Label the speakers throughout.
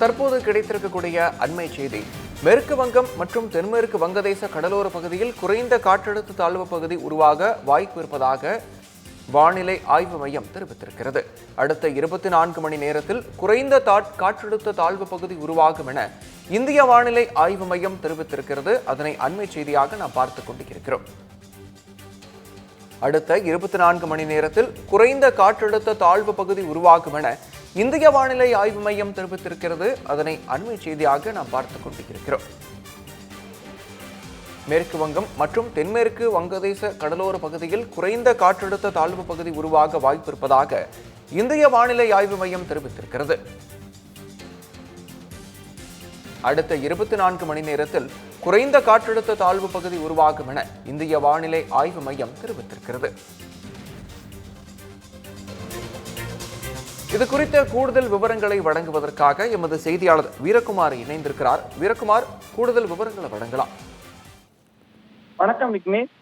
Speaker 1: தற்போது கிடைத்திருக்கக்கூடிய அண்மை செய்தி மேற்கு வங்கம் மற்றும் தென்மேற்கு வங்கதேச கடலோர பகுதியில் குறைந்த காற்றழுத்த தாழ்வு பகுதி உருவாக வாய்ப்பு இருப்பதாக வானிலை ஆய்வு மையம் தெரிவித்திருக்கிறது அடுத்த இருபத்தி நான்கு மணி நேரத்தில் குறைந்த காற்றழுத்த தாழ்வு பகுதி உருவாகும் என இந்திய வானிலை ஆய்வு மையம் தெரிவித்திருக்கிறது அதனை அண்மை செய்தியாக நாம் பார்த்து கொண்டிருக்கிறோம் அடுத்த இருபத்தி நான்கு மணி நேரத்தில் குறைந்த காற்றழுத்த தாழ்வு பகுதி உருவாகும் என இந்திய வானிலை ஆய்வு மையம் தெரிவித்திருக்கிறது அதனை அண்மை செய்தியாக நாம் பார்த்துக் கொண்டிருக்கிறோம் மேற்கு வங்கம் மற்றும் தென்மேற்கு வங்கதேச கடலோர பகுதியில் குறைந்த காற்றழுத்த தாழ்வு பகுதி உருவாக வாய்ப்பிருப்பதாக இந்திய வானிலை ஆய்வு மையம் தெரிவித்திருக்கிறது அடுத்த இருபத்தி நான்கு மணி நேரத்தில் குறைந்த காற்றழுத்த தாழ்வு பகுதி உருவாகும் என இந்திய வானிலை ஆய்வு மையம் தெரிவித்திருக்கிறது இது குறித்த கூடுதல் விவரங்களை வழங்குவதற்காக எமது செய்தியாளர் வீரகுமார் இணைந்திருக்கிறார் வீரகுமார் கூடுதல் விவரங்களை வழங்கலாம்
Speaker 2: வணக்கம் விக்னேஷ்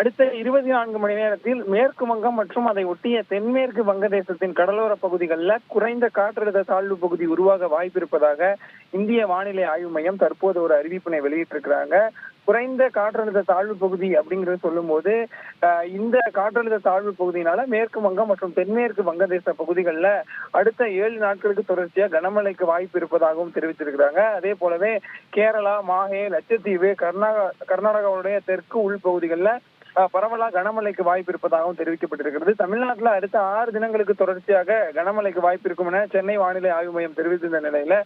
Speaker 2: அடுத்த இருபத்தி நான்கு மணி நேரத்தில் மேற்கு வங்கம் மற்றும் அதை ஒட்டிய தென்மேற்கு வங்கதேசத்தின் கடலோர பகுதிகளில் குறைந்த காற்றழுத்த தாழ்வு பகுதி உருவாக வாய்ப்பிருப்பதாக இந்திய வானிலை ஆய்வு மையம் தற்போது ஒரு அறிவிப்பினை வெளியிட்டிருக்கிறாங்க குறைந்த காற்றழுத்த தாழ்வு பகுதி அப்படிங்கிறது சொல்லும்போது இந்த காற்றழுத்த தாழ்வு பகுதியினால மேற்கு வங்கம் மற்றும் தென்மேற்கு வங்கதேச பகுதிகளில் அடுத்த ஏழு நாட்களுக்கு தொடர்ச்சியாக கனமழைக்கு வாய்ப்பு இருப்பதாகவும் தெரிவித்திருக்கிறாங்க அதே போலவே கேரளா மாஹே லட்சத்தீவு கர்நாடகா கர்நாடகாவுடைய தெற்கு உள்பகுதிகளில் பரவலாக கனமழைக்கு வாய்ப்பு இருப்பதாகவும் தெரிவிக்கப்பட்டிருக்கிறது தமிழ்நாட்டில் அடுத்த ஆறு தினங்களுக்கு தொடர்ச்சியாக கனமழைக்கு வாய்ப்பு இருக்கும் என சென்னை வானிலை ஆய்வு மையம் தெரிவித்திருந்த நிலையில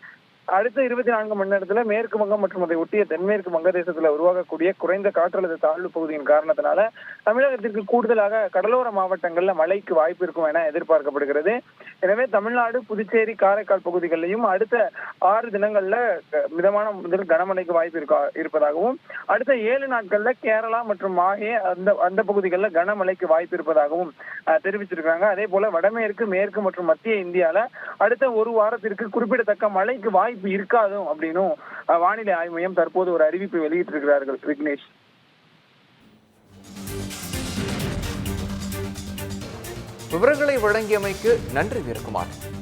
Speaker 2: அடுத்த இருபத்தி நான்கு மணி நேரத்துல மேற்கு வங்கம் மற்றும் அதை ஒட்டிய தென்மேற்கு வங்கதேசத்துல உருவாகக்கூடிய குறைந்த காற்றழுத்த தாழ்வு பகுதியின் காரணத்தினால தமிழகத்திற்கு கூடுதலாக கடலோர மாவட்டங்கள்ல மழைக்கு வாய்ப்பு இருக்கும் என எதிர்பார்க்கப்படுகிறது எனவே தமிழ்நாடு புதுச்சேரி காரைக்கால் பகுதிகளிலும் அடுத்த ஆறு தினங்கள்ல மிதமான முதல் கனமழைக்கு வாய்ப்பு இருக்கா இருப்பதாகவும் அடுத்த ஏழு நாட்கள்ல கேரளா மற்றும் மாஹே அந்த அந்த பகுதிகளில் கனமழைக்கு வாய்ப்பு இருப்பதாகவும் தெரிவிச்சிருக்காங்க அதே போல வடமேற்கு மேற்கு மற்றும் மத்திய இந்தியால அடுத்த ஒரு வாரத்திற்கு குறிப்பிடத்தக்க மழைக்கு வாய்ப்பு வாய்ப்பு இருக்காதும் அப்படின்னும் வானிலை ஆய்வு மையம் தற்போது ஒரு அறிவிப்பு வெளியிட்டிருக்கிறார்கள் விக்னேஷ் விவரங்களை வழங்கியமைக்கு நன்றி வீரகுமார்